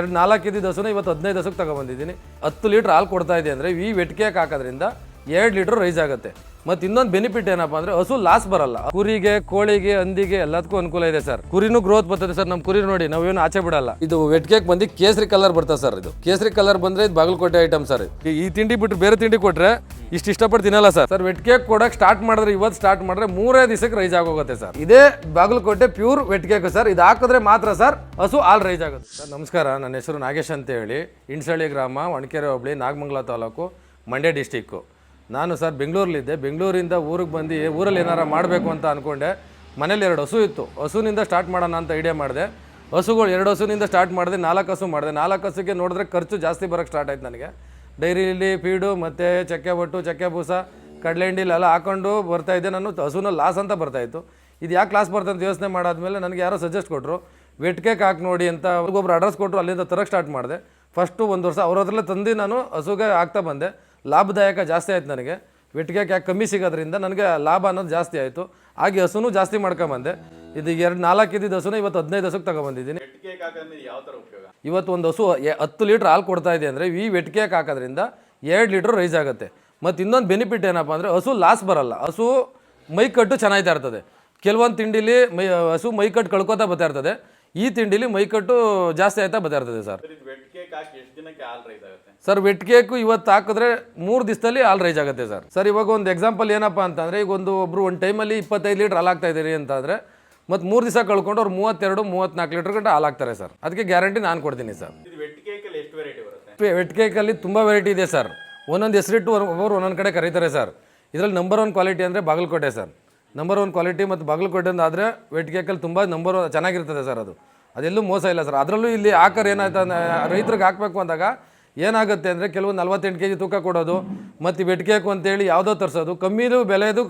ಎರಡು ನಾಲ್ಕು ಕೆಜಿ ಹಸುನ ಇವತ್ತು ಹದಿನೈದು ಹಸುಗೆ ತಗೊಬಂದಿದ್ದೀನಿ ಹತ್ತು ಲೀಟ್ರ್ ಹಾಲು ಕೊಡ್ತಾ ಇದೆ ಅಂದರೆ ಈ ವೆಟ್ಕೇಕ್ ಹಾಕೋದ್ರಿಂದ ಎರಡು ಲೀಟ್ರ್ ರೈಸ್ ಆಗುತ್ತೆ. ಮತ್ತು ಇನ್ನೊಂದು ಬೆನಿಫಿಟ್ ಏನಪ್ಪಾ ಅಂದ್ರೆ ಹಸು ಲಾಸ್ ಬರಲ್ಲ. ಕುರಿಗೆ ಕೋಳಿಗೆ ಹಂದಿಗೆ ಎಲ್ಲದಕ್ಕೂ ಅನುಕೂಲ ಇದೆ ಸರ್. ಕುರಿನೂ ಗ್ರೋತ್ ಬರ್ತದೆ ಸರ್ ನಮ್ಮ ಕುರಿ ನೋಡಿ ನಾವೇನು ಆಚೆ ಬಿಡಲ್ಲ. ಇದು ವೆಟ್ಕೇಕ್ ಬಂದು ಕೇಸರಿ ಕಲರ್ ಬರ್ತದೆ ಸರ್ ಇದು. ಕೇಸರಿ ಕಲರ್ ಬಂದ್ರೆ ಇದು ಬಾಗಲಕೋಟೆ ಐಟಮ್ ಸರ್ ಈ- ತಿಂಡಿ ಬಿಟ್ಟು ಬೇರೆ ತಿಂಡಿ ಕೊಟ್ರೆ ಇಷ್ಟು ಇಷ್ಟಪಟ್ಟು ತಿನ್ನಲ್ಲ sir. Sir wet cake cake ಕೊಡಕ್ಕೆ ಸ್ಟಾರ್ಟ್ ಮಾಡಿದ್ರೆ ಇವತ್ತು ಸ್ಟಾರ್ಟ್ ಮಾಡಿದ್ರೆ ಮೂರೇ ದಿವಸಕ್ಕೆ ರೈಸ್ ಆಗೋಗುತ್ತೆ ಸರ್. ಇದೇ Bagalkote pure wet cake sir. ಇದು ಹಾಕಿದ್ರೆ ಮಾತ್ರ ಸರ್ ಹಸು ಆಲ್ ರೈಸ್ ಆಗುತ್ತೆ. ಸರ್ ನಮಸ್ಕಾರ. ನನ್ನ ಹೆಸರು ನಾಗೇಶ್ ಅಂತ ಹೇಳಿ ಇನ್ಸಳ್ಳಿ ಗ್ರಾಮ ಒಣಕೆರೆ ಹೋಬಳಿ ನಾಗಮಂಗಲ ತಾಲೂಕು ಮಂಡ್ಯ ಡಿಸ್ಟಿಕ್ಕು ನಾನು ಸರ್ ಬೆಂಗಳೂರಲ್ಲಿದ್ದೆ. ಬೆಂಗಳೂರಿಂದ ಊರಿಗೆ ಬಂದು ಊರಲ್ಲಿ ಏನಾರು ಮಾಡಬೇಕು ಅಂತ ಅಂದ್ಕೊಂಡೆ ಮನೇಲಿ ಎರಡು ಹಸು ಇತ್ತು. ಹಸುವಿನಿಂದ ಸ್ಟಾರ್ಟ್ ಮಾಡೋಣ ಅಂತ ಐಡಿಯಾ ಮಾಡಿದೆ. ಹಸುಗಳು ಎರಡು ಹಸುವಿನಿಂದ ಸ್ಟಾರ್ಟ್ ಮಾಡಿದೆ, ನಾಲ್ಕು ಹಸು ಮಾಡಿದೆ. ನಾಲ್ಕು ಹಸುಗೆ ನೋಡಿದ್ರೆ ಖರ್ಚು ಜಾಸ್ತಿ ಬರೋಕ್ಕೆ ಸ್ಟಾರ್ಟ್ ಆಯ್ತು ನನಗೆ. ಡೈರಿಲಿ ಫೀಡು, ಮತ್ತು ಚಕ್ಕೆ ಬೊಟ್ಟು ಚಕ್ಕೆ ಬೂಸ, ಕಡಲೆ ಎಲ್ಲ ಹಾಕೊಂಡು ಬರ್ತಾಯಿದ್ದೆ ನಾನು ಹಸುನ ಲಾಸ್ ಅಂತ ಬರ್ತಾಯಿತ್ತು ಇದು ಯಾಕೆ ಲಾಸ್ ಬರ್ತದೆ ಅಂತ ಯೋಚನೆ ಮಾಡಾದ್ಮೇಲೆ ನನಗೆ ಯಾರೋ ಸಜೆಸ್ಟ್ ಕೊಟ್ಟರು ಕೇಕ್ ಹಾಕಿ ನೋಡಿ ಅಂತ ಅವ್ರಿಗೊಬ್ರು ಅಡ್ರೆಸ್ ಕೊಟ್ಟರು ಅಲ್ಲಿಂದ ತರಕ್ಕೆ ಸ್ಟಾರ್ಟ್ ಮಾಡಿದೆ. ಫಸ್ಟು ಒಂದು ವರ್ಷ ಅವ್ರ ಹತ್ರಲ್ಲೇ ತಂದು ನಾನು ಹಸುಗೆ ಹಾಕ್ತಾ ಬಂದೆ. ಲಾಭದಾಯಕ ಜಾಸ್ತಿ ಆಯ್ತು ನನಗೆ. ವೆಟ್ ಕೇಕ್ ಯಾಕೆ ಕಮ್ಮಿ ಸಿಗೋದ್ರಿಂದ ನನಗೆ ಲಾಭ ಅನ್ನೋದು ಜಾಸ್ತಿ ಆಯಿತು. ಹಾಗೆ ಹಸುನು ಜಾಸ್ತಿ ಮಾಡ್ಕೊಂಬಂದೆ. ಇದು ಎರಡು ನಾಲ್ಕು ಇದ್ದಿದ್ದು ಹಸುನ ಇವತ್ತು ಹದಿನೈದು ಹಸುಗೆ ತಗೊಬಂದಿದ್ದೀನಿ. ಇವತ್ತು ಒಂದು ಹಸು ಹತ್ತು ಲೀಟ್ರ್ ಹಾಲು ಕೊಡ್ತಾ ಇದೆ ಅಂದರೆ ಈ ವೆಟ್ಕೇಕ್ ಹಾಕೋದ್ರಿಂದ ಎರಡು ಲೀಟ್ರ್ ರೈಸ್ ಆಗುತ್ತೆ. ಮತ್ತು ಇನ್ನೊಂದು ಬೆನಿಫಿಟ್ ಏನಪ್ಪ ಅಂದರೆ ಹಸು ಲಾಸ್ ಬರಲ್ಲ. ಹಸು ಮೈ ಕಟ್ಟು ಚೆನ್ನಾಗ್ತಾ ಇರ್ತದೆ. ಕೆಲವೊಂದು ತಿಂಡಿಲಿ ಮೈ ಹಸು ಮೈ ಕಟ್ಟು ಕಳ್ಕೊತಾ ಬರ್ತಾ ಇರ್ತದೆ. ಈ ತಿಂಡಿಲಿ ಮೈಕಟ್ಟು ಜಾಸ್ತಿ ಆಯ್ತಾ ಬರ್ತಾ ಇರ್ತದೆ ಸರ್. ಸರ್ ವೆಟ್ ಕೇಕ್ ಇವತ್ತು ಹಾಕಿದ್ರೆ ಮೂರು ದಿವಸದಲ್ಲಿ ಆಲ್ ರೈಸ್ ಆಗುತ್ತೆ ಸರ್. ಸರ್ ಇವಾಗ ಒಂದು ಎಕ್ಸಾಂಪಲ್ ಏನಪ್ಪ ಅಂತಂದರೆ ಈಗ ಒಂದು ಒಬ್ಬರು ಒಂದು ಟೈಮಲ್ಲಿ ಇಪ್ಪತ್ತೈದು ಲೀಟ್ರ್ ಹಾಲು ಆಗ್ತಾ ಇದ್ದೀರಿ ಅಂತಂದರೆ ಮತ್ತು ಮೂರು ದಿವಸ ಕಳ್ಕೊಂಡು ಅವ್ರು ಮೂವತ್ತೆರಡು ಮೂವತ್ತ್ನಾಲ್ಕು ಲೀಟ್ರ್ ಗಂಟೆ ಹಾಲು ಹಾಕ್ತಾರೆ ಸರ್. ಅದಕ್ಕೆ ಗ್ಯಾರಂಟಿ ನಾನು ಕೊಡ್ತೀನಿ ಸರ್. ವೆಟ್ ಕೇಕಲ್ಲಿ ತುಂಬ ವೆರೈಟಿ ಇದೆ ಸರ್. ಒಂದೊಂದು ಹೆಸರಿಟ್ಟು ಒಬ್ಬರು ಒಂದೊಂದು ಕಡೆ ಕರೀತಾರೆ ಸರ್. ಇದರಲ್ಲಿ ನಂಬರ್ ಒನ್ ಕ್ವಾಲಿಟಿ ಅಂದರೆ Bagalkote sir. Number one quality ಮತ್ತು ಬಾಗಲಕೋಟೆಯಿಂದ ಆದರೆ ವೆಟ್ ಕೇಕಲ್ಲಿ ತುಂಬ ನಂಬರ್ ಚೆನ್ನಾಗಿರ್ತದೆ ಸರ್ ಅದು. ಅದೆಲ್ಲೂ ಮೋಸ ಇಲ್ಲ ಸರ್ ಅದರಲ್ಲೂ ಇಲ್ಲಿ ಆಕರ್ ಏನಾಯ್ತು ರೈತರಿಗೆ ಹಾಕಬೇಕು ಅಂದಾಗ ಏನಾಗುತ್ತೆ ಅಂದರೆ ಕೆಲವು ನಲ್ವತ್ತೆಂಟು ಕೆ ಜಿ ತೂಕ ಕೊಡೋದು ಮತ್ತು ವೆಟ್ಕೇಕು ಅಂತೇಳಿ ಯಾವುದೋ ತರಿಸೋದು. ಕಮ್ಮಿದು ಬೆಲೆದು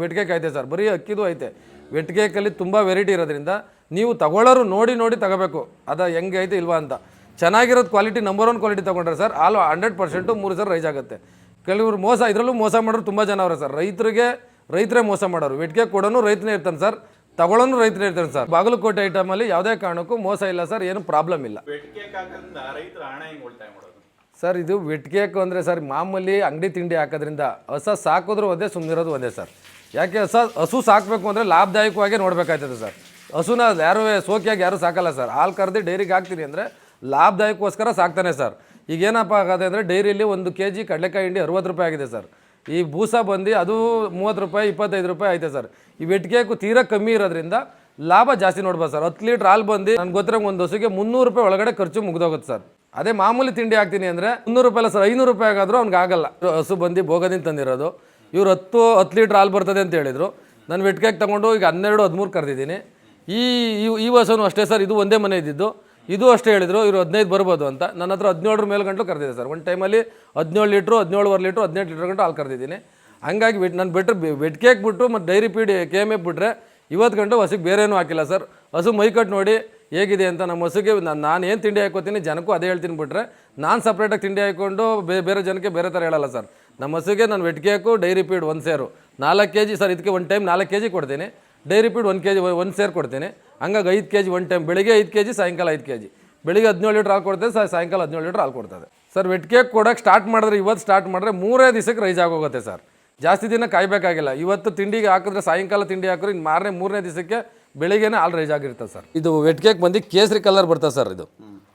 ವೆಟ್ಕೇಕ್ ಐತೆ ಸರ್ ಬರೀ ಅಕ್ಕಿದು ಐತೆ. ವೆಟ್ಕೇಕಲ್ಲಿ ತುಂಬ ವೆರೈಟಿ ಇರೋದ್ರಿಂದ ನೀವು ತಗೊಳ್ಳೋರು ನೋಡಿ ನೋಡಿ ತಗೋಬೇಕು. ಅದು ಹೆಂಗೆ ಐತೆ ಇಲ್ವಾ ಅಂತ. ಚೆನ್ನಾಗಿರೋದು ಕ್ವಾಲಿಟಿ ನಂಬರ್ ಒನ್ ಕ್ವಾಲಿಟಿ ತೊಗೊಂಡ್ರೆ ಸರ್ ಆಲ್ ಹಂಡ್ರೆಡ್ ಪರ್ಸೆಂಟು ಮೂರು ಸರ್ ರೈಸ್ ಆಗುತ್ತೆ. ಕೆಲವರು ಮೋಸ, ಇದರಲ್ಲೂ ಮೋಸ ಮಾಡೋರು ತುಂಬ ಜನ ಅವರೇ ಸರ್ ರೈತರಿಗೆ ರೈತರೇ ಮೋಸ ಮಾಡೋರು. ವೆಟ್ಗೆ ಕೊಡೋನು ರೈತನೇ ಇರ್ತಾನೆ ಸರ್ ತಗೊಳ್ಳೋನು ರೈತನೇ ಇರ್ತಾನೆ ಸರ್. ಬಾಗಲಕೋಟೆ ಐಟಮಲ್ಲಿ ಯಾವುದೇ ಕಾರಣಕ್ಕೂ ಮೋಸ ಇಲ್ಲ ಸರ್ ಏನು ಪ್ರಾಬ್ಲಮ್ ಇಲ್ಲ. ಸರ್ ಇದು ವಿಟ್ಕೇಕು ಕೇಕ್ ಅಂದರೆ ಸರ್ ಮಾಮೂಲಿ ಅಂಗಡಿ ತಿಂಡಿ ಹಾಕೋದ್ರಿಂದ ಹೊಸ ಸಾಕಿದ್ರು ಒಂದೇ ಸುಮ್ಮನಿರೋದು ಒಂದೇ ಸರ್. ಯಾಕೆ ಹೊಸ ಹಸು ಸಾಕಬೇಕು ಅಂದರೆ ಲಾಭದಾಯಕವಾಗಿ ನೋಡಬೇಕಾಯ್ತದೆ ಸರ್. ಹಸುನ ಯಾರು ಸೋಕಿಯಾಗಿ ಯಾರು ಸಾಕಲ್ಲ ಸರ್. ಹಾಲು ಕರೆದು ಡೈರಿಗೆ ಹಾಕ್ತೀನಿ ಅಂದರೆ ಲಾಭದಾಯಕ್ಕೋಸ್ಕರ ಸಾಕ್ತಾನೆ ಸರ್. ಈಗ ಏನಪ್ಪ ಆಗೋದೆ ಅಂದರೆ ಡೈರಿಯಲ್ಲಿ ಒಂದು ಕೆ ಜಿ ಕಡಲೆಕಾಯಿ ಹಿಂಡಿ ಅರುವತ್ತು ರೂಪಾಯಿ ಆಗಿದೆ ಸರ್. ಈ ಬೂಸ ಬಂದು ಅದು ಮೂವತ್ತು ರೂಪಾಯಿ, ಇಪ್ಪತ್ತೈದು ರೂಪಾಯಿ ಐತೆ ಸರ್. ಈ ವೆಟ್ ಕೇಕು ತೀರಾ ಕಮ್ಮಿ ಇರೋದ್ರಿಂದ ಲಾಭ ಜಾಸ್ತಿ ನೋಡ್ಬೋದು ಸರ್. ಹತ್ತು ಲೀಟ್ರ್ ಹಾಲು ಬಂದು ನನ್ಗೆ ಗೊತ್ತಿರೋ ಒಂದು ಹಸುಗೆ ಮುನ್ನೂರು ರೂಪಾಯಿ ಒಳಗಡೆ ಖರ್ಚು ಮುಗ್ದೋಗುತ್ತೆ ಸರ್. ಅದೇ ಮಾಮೂಲಿ ತಿಂಡಿ ಹಾಕ್ತೀನಿ ಅಂದರೆ ಮುನ್ನೂರು ರೂಪಾಯಿ ಅಲ್ಲ ಸರ್, ಐನೂರು ರೂಪಾಯಿ ಆಗಾದರೂ ಅವ್ನಿಗೆ ಆಗಲ್ಲ. ಹಸು ಬಂದು ಭೋಗದಿಂದ ತಂದಿರೋದು. ಇವ್ರು ಹತ್ತು ಹತ್ತು ಲೀಟ್ರ್ ಹಾಲು ಬರ್ತದೆ ಅಂತ ಹೇಳಿದರು. ನಾನು ವೆಟ್ಕೇಕ್ ತೊಗೊಂಡು ಈಗ ಹನ್ನೆರಡು, ಹದಿಮೂರು ಕರೆದಿದ್ದೀನಿ. ಈ, ಈ- ವರ್ಷವೂ ಅಷ್ಟೇ ಸರ್, ಇದು ಒಂದೇ ಮನೆ ಇದ್ದಿದ್ದು. ಇದು ಅಷ್ಟೇ ಹೇಳಿದರು, ಇವರು ಹದಿನೈದು ಬರ್ಬೋದು ಅಂತ. ನನ್ನ ಹತ್ರ ಹದಿನೇಳರ ಮೇಲೆ ಗಂಟಲು ಕರೆದಿದೆ ಸರ್. ಒಂದು ಟೈಮಲ್ಲಿ ಹದಿನೇಳು ಲೀಟ್ರು, ಹದಿನೇಳುವರೆ ಲೀಟ್ರು, ಹದಿನೆಂಟು ಲೀಟ್ರ್ ಗಂಟು ಹಾಲು ಕರೆದಿದ್ದೀನಿ. ಹಂಗಾಗಿ ವೆಟ್ ನಾನು ಬೆಟ್ರ್ ವೆಟ್ಕೆ ಬಿಟ್ಟು ಮತ್ತು dairy feed K M F ಬಿಟ್ಟರೆ ಇವತ್ತು ಗಂಟು ಹಸುಗೆ ಬೇರೆ ಏನೂ ಹಾಕಿಲ್ಲ ಸರ್. ಹಸು ಮೈಕಟ್ಟು ನೋಡಿ ಹೇಗಿದೆ ಅಂತ ನಮ್ಮ ಹಸುಗೆ ನಾನು ನಾನು ಏನು ತಿಂಡಿ ಹಾಕೋತೀನಿ ಜನಕ್ಕೂ ಅದೇ ಹೇಳ್ತೀನಿ ಬಿಟ್ರೆ ನಾನು ಸಪ್ರೇಟಾಗಿ ತಿಂಡಿ ಹಾಕ್ಕೊಂಡು ಬೇರೆ ಜನಕ್ಕೆ ಬೇರೆ ಥರ ಹೇಳಲ್ಲ ಸರ್. ನಮ್ಮ ಹಸುಗೆ ನಾನು ವೆಟ್ ಡೈರಿ ಪೀಡ್ ಒಂದು ಸೇರು. ನಾಲ್ಕು ಕೆ ಜಿ ಸರ್, ಇದಕ್ಕೆ ಒಂದು ಟೈಮ್ ನಾಲ್ಕು ಕೆ ಜಿ ಕೊಡ್ತೀನಿ. ಡೈರಿ ಪೀಡ್ ಒಂದು ಕೆ ಜಿ ಒಂದು ಸೇರು ಕೊಡ್ತೀನಿ. ಹಂಗಾಗಿ ಐದು ಕೆ ಜಿ ಒನ್ ಟೈಮ್ ಬೆಳಿಗ್ಗೆ ಐದು ಕೆ ಜಿ ಸಾಯಂಕಾಲ ಐದು ಕೆ ಜಿ ಬೆಳಿಗ್ಗೆ ಹದಿನೇಳು ಲೀಟ್ರ್ ಹಾಲು ಕೊಡ್ತದೆ ಸರ್ ಸಾಯಂಕಾಲ ಹದಿನೇಳು ಲೀಟ್ರ್ ಹಾಲು ಕೊಡ್ತದೆ ಸರ್ ಕೇಕ್ ಕೊಡೋಕೆ ಸ್ಟಾರ್ಟ್ ಮಾಡಿದ್ರೆ ಇವತ್ತು ಸ್ಟಾರ್ಟ್ ಮಾಡಿದ್ರೆ ಮೂರೇ ದಿವಸಕ್ಕೆ ರೈಸ್ ಆಗೋಗುತ್ತೆ ಸರ್ ಜಾಸ್ತಿ ದಿನ ಕಾಯಬೇಕಾಗಿಲ್ಲ. ಇವತ್ತು ತಿಂಡಿಗೆ ಹಾಕಿದ್ರೆ ಸಾಯಂಕಾಲ ತಿಂಡಿ ಹಾಕಿದ್ರೆ ಇನ್ನು ಮಾರನೇ ಮೂರನೇ ದಿವಸಕ್ಕೆ ಬೆಳಿಗ್ಗೆನೇ ಹಾಲು ರೈಸ್ ಆಗಿರ್ತದೆ ಸರ್ ಇದು ವೆಟ್ ಕೇಕ್ ಬಂದು ಕೇಸರಿ ಕಲರ್ ಬರ್ತದೆ ಸರ್ ಇದು.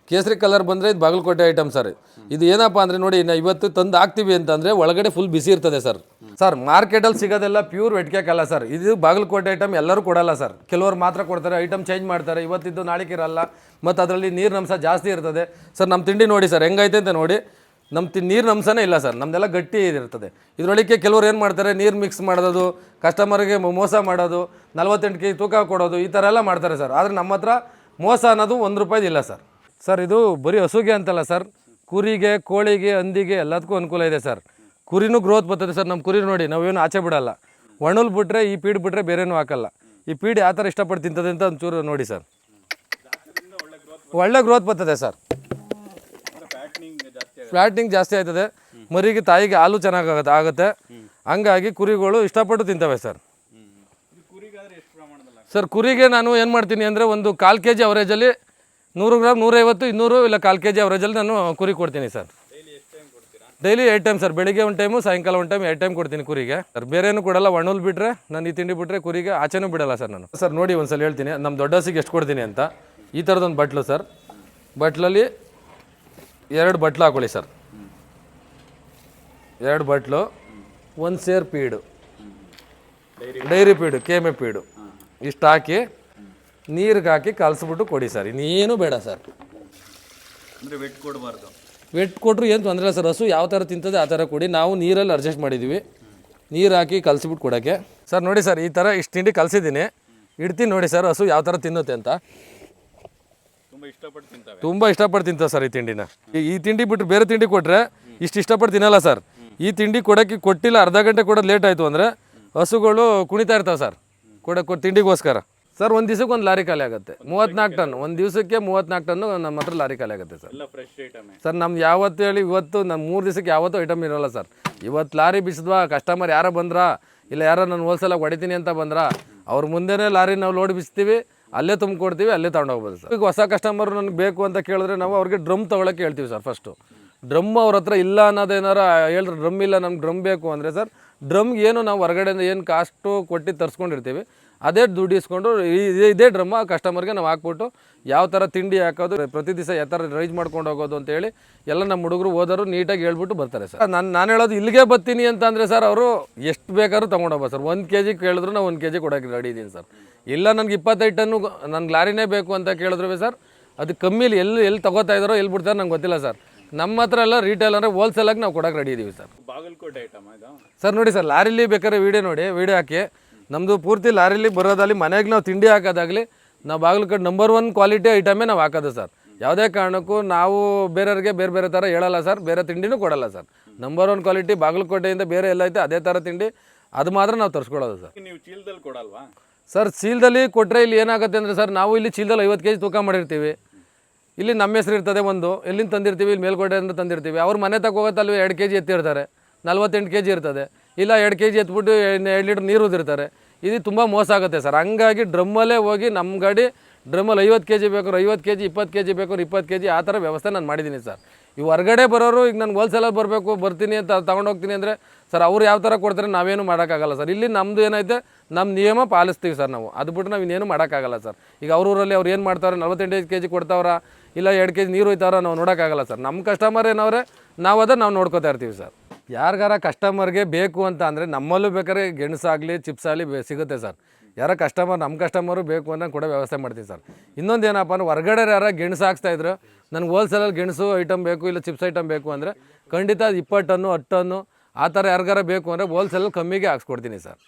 ಕೇಸರಿ ಕಲರ್ ಬಂದರೆ ಇದು ಬಾಗಲಕೋಟೆ ಐಟಮ್ ಸರ್ ಇದು ಏನಪ್ಪ ಅಂದರೆ ನೋಡಿ, ನಾ ಇವತ್ತು ತಂದು ಹಾಕ್ತೀವಿ ಅಂತಂದರೆ ಒಳಗಡೆ ಫುಲ್ ಬಿಸಿ ಇರ್ತದೆ ಸರ್ ಸರ್ ಮಾರ್ಕೆಟಲ್ಲಿ ಸಿಗೋದೆಲ್ಲ ಪ್ಯೂರ್ ಅಲ್ಲ ಸರ್ ಇದು ಬಾಗಲಕೋಟೆ ಐಟಮ್ ಎಲ್ಲರೂ ಕೊಡಲ್ಲ ಸರ್ ಕೆಲವರು ಮಾತ್ರ ಕೊಡ್ತಾರೆ ಐಟಮ್ ಚೇಂಜ್ ಮಾಡ್ತಾರೆ. ಇವತ್ತಿದ್ದು ನಾಳೆಗೆ ಇರಲ್ಲ. ಮತ್ತು ಅದರಲ್ಲಿ ನೀರಿನ ಅಂಶ ಜಾಸ್ತಿ ಇರ್ತದೆ. ಸರ್ ನಮ್ಮ ತಿಂಡಿ ನೋಡಿ ಸರ್ ಹೆಂಗೈತೆ ಅಂತ ನೋಡಿ ನಮ್ಮ ತಿ ನೀರಿನ ಅಂಶನೇ ಇಲ್ಲ ಸರ್ ನಮ್ಮದೆಲ್ಲ ಗಟ್ಟಿ ಇರ್ತದೆ. ಇದರೊಳಗೆ ಕೆಲವರು ಏನು ಮಾಡ್ತಾರೆ, ನೀರು ಮಿಕ್ಸ್ ಮಾಡೋದು ಕಸ್ಟಮರ್ಗೆ ಮೋಸ ಮಾಡೋದು, ನಲ್ವತ್ತೆಂಟು ಕೆ ಜಿ ತೂಕ ಕೊಡೋದು, ಈ ಥರ ಎಲ್ಲ ಮಾಡ್ತಾರೆ ಸರ್ ಆದರೆ ನಮ್ಮ ಹತ್ರ ಮೋಸ ಅನ್ನೋದು ಒಂದು ರೂಪಾಯಿದು ಇಲ್ಲ ಸರ್ ಸರ್ ಇದು ಬರೀ ಹಸುಗೆ ಅಂತಲ್ಲ ಸರ್. ಕುರಿಗೆ ಕೋಳಿಗೆ ಹಂದಿಗೆ ಎಲ್ಲದಕ್ಕೂ ಅನುಕೂಲ ಇದೆ ಸರ್. ಕುರಿನೂ ಗ್ರೋತ್ ಬರ್ತದೆ ಸರ್ ನಮ್ಮ ಕುರಿ ನೋಡಿ ನಾವೇನು ಆಚೆ ಬಿಡಲ್ಲ. ಒಣಲ್ ಬಿಟ್ರೆ ಈ ಪೀಡ್ ಬಿಟ್ರೆ ಬೇರೆನೂ ಹಾಕಲ್ಲ. ಈ ಪೀಡ್ ಯಾವ ಥರ ಇಷ್ಟಪಟ್ಟು ತಿಂತದೆ ಅಂತ ಒಂಚೂರು ನೋಡಿ ಸರ್. ಒಳ್ಳೆ ಗ್ರೋತ್ ಬರ್ತದೆ ಸರ್. ಫ್ಯಾಟ್ನಿಂಗ್ ಜಾಸ್ತಿ ಆಯ್ತದೆ. ಮರಿಗೆ ತಾಯಿಗೆ ಹಾಲು ಚೆನ್ನಾಗಿ ಆಗುತ್ತೆ. ಹಂಗಾಗಿ ಕುರಿಗಳು ಇಷ್ಟಪಟ್ಟು ತಿಂತವೆ ಸರ್. ಸರ್ ಕುರಿಗೆ ನಾನು ಏನು ಮಾಡ್ತೀನಿ ಅಂದರೆ ಒಂದು ಕಾಲು ಕೆ ಜಿ ಅವರೇಜಲ್ಲಿ ನೂರು ಗ್ರಾಮ್ ನೂರೈವತ್ತು, ಇನ್ನೂರು ಇಲ್ಲ ಕಾಲು ಕೆ ಜಿ ಅವರೇಜಲ್ಲಿ ನಾನು ಕುರಿ ಕೊಡ್ತೀನಿ sir. Daily eight time sir. ಬೆಳಿಗ್ಗೆ ಒಂದು ಟೈಮು ಸಾಯಂಕಾಲ ಒಂದು ಟೈಮ್ ಏಟ್ ಟೈಮ್ ಕೊಡ್ತೀನಿ ಕುರಿಗೆ. ಸರ್, ಬೇರೆ ಏನು ಕೊಡಲ್ಲ. ಒಣಲ್ ಬಿಟ್ಟರೆ ನಾನು ಈ ತಿಂಡಿ ಬಿಟ್ಟರೆ ಕುರಿಗೆ ಆಚೆನೂ ಬಿಡಲ್ಲ ಸರ್ ನಾನು. ಸರ್, ನೋಡಿ ಒಂದ್ಸಲ ಹೇಳ್ತೀನಿ. ನಮ್ಮ ದೊಡ್ಡ ಹಸಿಗೆ ಎಷ್ಟು ಕೊಡ್ತೀನಿ ಅಂತ. ಈ ಥರದೊಂದು ಬಟ್ಲು ಸರ್. ಬಟ್ಲಲ್ಲಿ ಎರಡು ಬಟ್ಲು ಹಾಕೊಳ್ಳಿ ಸರ್. ಎರಡು ಬಟ್ಲು, ಒಂದು ಸೇರ್ feed. Dairy feed A feed. ಇಷ್ಟು ಹಾಕಿ ನೀರಿಗೆ ಹಾಕಿ ಕಲಸ್ಬಿಟ್ಟು ಕೊಡಿ ಸರ್ ಇನ್ನೇನು ಬೇಡ ಸರ್. ಅಂದ್ರೆ ವೆಟ್ ಕೊಡಬಾರ್ದು. ವೆಟ್ ಕೊಟ್ಟರು ಏನು ತೊಂದರೆ ಇಲ್ಲ ಸರ್ ಹಸು ಯಾವ ಥರ ತಿಂತದೆ ಆ ಥರ ಕೊಡಿ ನಾವು ನೀರಲ್ಲಿ ಅಡ್ಜಸ್ಟ್ ಮಾಡಿದ್ದೀವಿ ನೀರು ಹಾಕಿ ಕಲಸಿಬಿಟ್ಟು ಕೊಡೋಕ್ಕೆ. ಸರ್ ನೋಡಿ ಸರ್ ಈ ಥರ ಇಷ್ಟು ತಿಂಡಿ ಕಲಸಿದ್ದೀನಿ. ಇಡ್ತೀನಿ ನೋಡಿ ಸರ್ ಹಸು ಯಾವ ಥರ ತಿನ್ನುತ್ತೆ ಅಂತ. ತುಂಬಾ ಇಷ್ಟಪಟ್ಟು ತಿಂತಾವೆ. ತುಂಬ ಇಷ್ಟಪಟ್ಟು ತಿಂತ ಸರ್ ಈ ತಿಂಡಿನ. ಈ- ತಿಂಡಿ ಬಿಟ್ಟು ಬೇರೆ ತಿಂಡಿ ಕೊಟ್ಟರೆ ಇಷ್ಟು ಇಷ್ಟಪಟ್ಟು ತಿನ್ನಲ್ಲ ಸರ್. ಈ ತಿಂಡಿ ಕೊಡೋಕ್ಕೆ ಕೊಟ್ಟಿಲ್ಲ ಅರ್ಧ ಗಂಟೆ ಕೂಡ ಲೇಟ್ ಆಯಿತು ಅಂದರೆ ಹಸುಗಳು ಕುಣಿತಾ ಇರ್ತಾವೆ ಸರ್. ಕೊಡೋಕೆ ತಿಂಡಿಗೋಸ್ಕರ. ಸರ್ ಒಂದು ದಿವಸಕ್ಕೆ ಒಂದು ಲಾರಿ ಖಾಲಿ ಆಗುತ್ತೆ. ಮೂವತ್ನಾಲ್ಕು ಟನ್ ಒಂದು ದಿವಸಕ್ಕೆ ಮೂವತ್ನಾಲ್ಕು ಟನ್ನು ನಮ್ಮ ಹತ್ರ ಲಾರಿ ಖಾಲಿ ಆಗುತ್ತೆ ಸರ್ ಎಲ್ಲ ಫ್ರೆಶ್ ಐಟಮೇ ಸರ್ ನಮ್ದು ಯಾವತ್ತು ಹೇಳಿ ಇವತ್ತು ನಮ್ಮ ಮೂರು ದಿವಸಕ್ಕೆ ಯಾವತ್ತೂ ಐಟಮ್ ಇರೋಲ್ಲ ಸರ್ ಇವತ್ತು ಲಾರಿ ಬಿಸಿದ್ವಾ ಕಸ್ಟಮರ್ ಯಾರೋ ಬಂದ್ರಾ ಇಲ್ಲ ಯಾರೋ ನಾನು ಹೋಲ್ಸೇಲಾಗಿ ಹೊಡಿತೀನಿ ಅಂತ ಬಂದ್ರಾ ಅವ್ರ ಮುಂದೆನೇ ಲಾರಿ ನಾವು ಲೋಡ್ ಬಿಸ್ತೀವಿ ಅಲ್ಲೇ ತುಂಬಿಕೊಡ್ತೀವಿ ಅಲ್ಲೇ ತಗೊಂಡೋಗ್ಬೋದು ಸರ್ ಈಗ ಹೊಸ ಕಸ್ಟಮರ್ ನನಗೆ ಬೇಕು ಅಂತ ಕೇಳಿದ್ರೆ ನಾವು ಅವ್ರಿಗೆ ಡ್ರಮ್ ತೊಗೊಳಕ್ಕೆ ಹೇಳ್ತೀವಿ ಸರ್ ಫಸ್ಟು ಡ್ರಮ್ ಅವ್ರ ಹತ್ರ ಇಲ್ಲ ಅನ್ನೋದೇನಾರ ಹೇಳಿದ್ರೆ ಡ್ರಮ್ ಇಲ್ಲ ನಮ್ಗೆ ಡ್ರಮ್ ಬೇಕು ಅಂದರೆ ಸರ್ ಡ್ರಮ್ಗೆ ಏನು ನಾವು ಹೊರಗಡೆಯಿಂದ ಏನು ಕಾಸ್ಟು ಕೊಟ್ಟು ತರಿಸ್ಕೊಂಡಿರ್ತೀವಿ. ಅದೇ ದುಡ್ಡು ಇಸ್ಕೊಂಡು ಇದೇ ಇದೇ ಡ್ರಮ್ಮ ಕಸ್ಟಮರ್ಗೆ ನಾವು ಹಾಕ್ಬಿಟ್ಟು ಯಾವ ಥರ ತಿಂಡಿ ಹಾಕೋದು ಪ್ರತಿ ದಿವಸ ಯಾವ ಥರ ರೈಸ್ ಮಾಡ್ಕೊಂಡು ಹೋಗೋದು ಅಂತೇಳಿ ಎಲ್ಲ ನಮ್ಮ ಹುಡುಗರು ಓದೋರು ನೀಟಾಗಿ ಹೇಳ್ಬಿಟ್ಟು ಬರ್ತಾರೆ ಸರ್. ನಾನು ನಾನು ಹೇಳೋದು ಇಲ್ಲಿಗೆ ಬರ್ತೀನಿ ಅಂತಂದರೆ ಸರ್ ಅವರು ಎಷ್ಟು ಬೇಕಾದ್ರೂ ತೊಗೊಂಡೋಗ್ಬೋದು ಸರ್. ಒಂದು ಕೆ ಜಿ ಕೇಳಿದ್ರು ನಾವು ಒಂದು ಕೆ ಜಿ ಕೊಡೋಕ್ಕೆ ರೆಡಿ ಇದ್ದೀನಿ ಸರ್. ಇಲ್ಲ ನನಗೆ ಇಪ್ಪತ್ತೈದು ಟನ್ನು ನನಗೆ ಲಾರಿನೇ ಬೇಕು ಅಂತ ಕೇಳಿದ್ರು ಸರ್. ಅದು ಕಮ್ಮಿಲಿ ಎಲ್ಲಿ ಎಲ್ಲಿ ತಗೋತಾ ಇದ್ದಾರೋ ಎಲ್ಲಿ ಬಿಡ್ತಾರೆ ನಂಗೆ ಗೊತ್ತಿಲ್ಲ ಸರ್. ನಮ್ಮ ಹತ್ರ ಎಲ್ಲ ರೀಟೇಲ್ ಅಂದರೆ ಹೋಲ್ಸೇಲಾಗಿ ನಾವು ಕೊಡೋಕೆ ರೆಡಿ ಇದ್ದೀವಿ ಸರ್. ಬಾಗಲಕೋಟೆ ಐಟಮ್ ಸರ್ ನೋಡಿ ಸರ್ ಲಾರಿಲಿ ಬೇಕಾದ್ರೆ ವೀಡಿಯೋ ನೋಡಿ ವೀಡಿಯೋ ಹಾಕಿ. ನಮ್ಮದು ಪೂರ್ತಿ ಲಾರಿಲಿ ಬರೋದಾಗಲಿ ಮನೆಗೆ ನಾವು ತಿಂಡಿ ಹಾಕೋದಾಗಲಿ ನಾವು ಬಾಗಲಕೋಟೆ ನಂಬರ್ ಒನ್ ಕ್ವಾಲಿಟಿ ಐಟಮೇ ನಾವು ಹಾಕೋದು ಸರ್. ಯಾವುದೇ ಕಾರಣಕ್ಕೂ ನಾವು ಬೇರೆಯವ್ರಿಗೆ ಬೇರೆ ಬೇರೆ ಥರ ಹೇಳಲ್ಲ ಸರ್ ಬೇರೆ ತಿಂಡಿನೂ ಕೊಡಲ್ಲ ಸರ್. ನಂಬರ್ ಒನ್ ಕ್ವಾಲಿಟಿ ಬಾಗಲಕೋಟೆಯಿಂದ ಬೇರೆ ಎಲ್ಲ ಐತೆ ಅದೇ ಥರ ತಿಂಡಿ ಅದು ಮಾತ್ರ ನಾವು ತರಿಸ್ಕೊಳ್ಳೋದು ಸರ್. ನೀವು ಚೀಲದಲ್ಲಿ ಕೊಡಲ್ವಾ? ಸರ್ ಚೀಲದಲ್ಲಿ ಕೊಟ್ಟರೆ ಇಲ್ಲಿ ಏನಾಗುತ್ತೆ ಅಂದರೆ ಸರ್ ನಾವು ಇಲ್ಲಿ ಚೀಲದಲ್ಲಿ ಐವತ್ತು ಕೆ ಜಿ ತೂಕ ಮಾಡಿರ್ತೀವಿ. ಇಲ್ಲಿ ನಮ್ಮ ಹೆಸರು ಇರ್ತದೆ ಒಂದು ಎಲ್ಲಿಂದ ತಂದಿರ್ತೀವಿ ಇಲ್ಲಿ ಮೇಲ್ಕೋಟೆಯಿಂದ ತಂದಿರ್ತೀವಿ. ಅವ್ರ ಮನೆ ತಗೋಗತ್ತಲ್ವ ಎರಡು ಕೆ ಜಿ ಎತ್ತಿರ್ತಾರೆ ನಲ್ವತ್ತೆಂಟು ಕೆ ಜಿ ಇರ್ತದೆ. ಇಲ್ಲ ಎರಡು ಕೆ ಜಿ ಎತ್ಬಿಟ್ಟು ಎರಡು ಲೀಟ್ರ್ ನೀರು ಉದಿರ್ತಾರೆ ಇದು ತುಂಬ ಮೋಸ ಆಗುತ್ತೆ ಸರ್. ಹಂಗಾಗಿ ಡ್ರಮ್ಮಲ್ಲೇ ಹೋಗಿ ನಮ್ಮ ಗಾಡಿ ಡ್ರಮ್ಮಲ್ಲಿ ಐವತ್ತು ಕೆ ಜಿ ಬೇಕಾದ್ರೆ ಐವತ್ತು ಕೆ ಜಿ ಇಪ್ಪತ್ತು ಕೆ ಜಿ ಬೇಕಾದ್ರೆ ಇಪ್ಪತ್ತು ಕೆ ಜಿ ಆ ಥರ ವ್ಯವಸ್ಥೆ ನಾನು ಮಾಡಿದ್ದೀನಿ ಸರ್. ಇವು ಹೊರಗಡೆ ಬರೋರು ಈಗ ನಾನು ಹೋಲ್ಸೇಲಲ್ಲಿ ಬರಬೇಕು, ಬರ್ತೀನಿ ಅಂತ ತೊಗೊಂಡೋಗ್ತೀನಿ ಅಂದರೆ ಸರ್ ಅವ್ರು ಯಾವ ಥರ ಕೊಡ್ತಾರೆ ನಾವೇನು ಮಾಡೋಕ್ಕಾಗಲ್ಲ ಸರ್. ಇಲ್ಲಿ ನಮ್ಮದು ಏನೈತೆ ನಮ್ಮ ನಿಯಮ ಪಾಲಿಸ್ತೀವಿ ಸರ್ ನಾವು. ಅದು ಬಿಟ್ಟು ನಾವು ಇನ್ನೇನು ಮಾಡೋಕ್ಕಾಗಲ್ಲ ಸರ್. ಈಗ ಅವ್ರ ಊರಲ್ಲಿ ಅವ್ರು ಏನು ಮಾಡ್ತಾರೆ ನಲ್ವತ್ತೆಂಟು ಕೆ ಜಿ ಕೊಡ್ತಾವ್ರ, ಇಲ್ಲ ಎರಡು ಕೆ ಜಿ ನೀರು ಹೋಯ್ತಾವ್ರ ನಾವು ನೋಡೋಕ್ಕಾಗಲ್ಲ ಸರ್. ನಮ್ಮ ಕಸ್ಟಮರ್ ಏನವ್ರೆ, ನಾವು ಅದನ್ನು ನಾವು ನೋಡ್ಕೋತಾ ಇರ್ತೀವಿ ಸರ್. ಯಾರಿಗಾರ ಕಸ್ಟಮರ್ಗೆ ಬೇಕು ಅಂತ ಅಂದರೆ ನಮ್ಮಲ್ಲೂ ಬೇಕಾದ್ರೆ ಗೆಣಸಾಗಲಿ ಚಿಪ್ಸ್ ಆಗಲಿ ಸಿಗುತ್ತೆ ಸರ್. ಯಾರ ಕಸ್ಟಮರ್ ನಮ್ಮ ಕಸ್ಟಮರು ಬೇಕು ಅಂತ ಕೂಡ ವ್ಯವಸ್ಥೆ ಮಾಡ್ತೀವಿ ಸರ್. ಇನ್ನೊಂದು ಏನಪ್ಪ ಅಂದ್ರೆ ಹೊರಗಡೆ ಯಾರ ಗೆಣಸು ಹಾಕ್ತಾ ಇದ್ರು, ನನಗೆ ಹೋಲ್ಸೇಲಲ್ಲಿ ಗೆಣಸು ಐಟಮ್ ಬೇಕು ಇಲ್ಲ ಚಿಪ್ಸ್ ಐಟಮ್ ಬೇಕು ಅಂದರೆ ಖಂಡಿತ ಇಪ್ಪತ್ತು ಟನ್ನು ಹತ್ತು ಟನ್ನು ಆ ಥರ ಯಾರಿಗಾರ ಬೇಕು ಅಂದರೆ ಹೋಲ್ಸೇಲಲ್ಲಿ ಕಮ್ಮಿಗೆ ಹಾಕ್ಸ್ಕೊಡ್ತೀನಿ ಸರ್.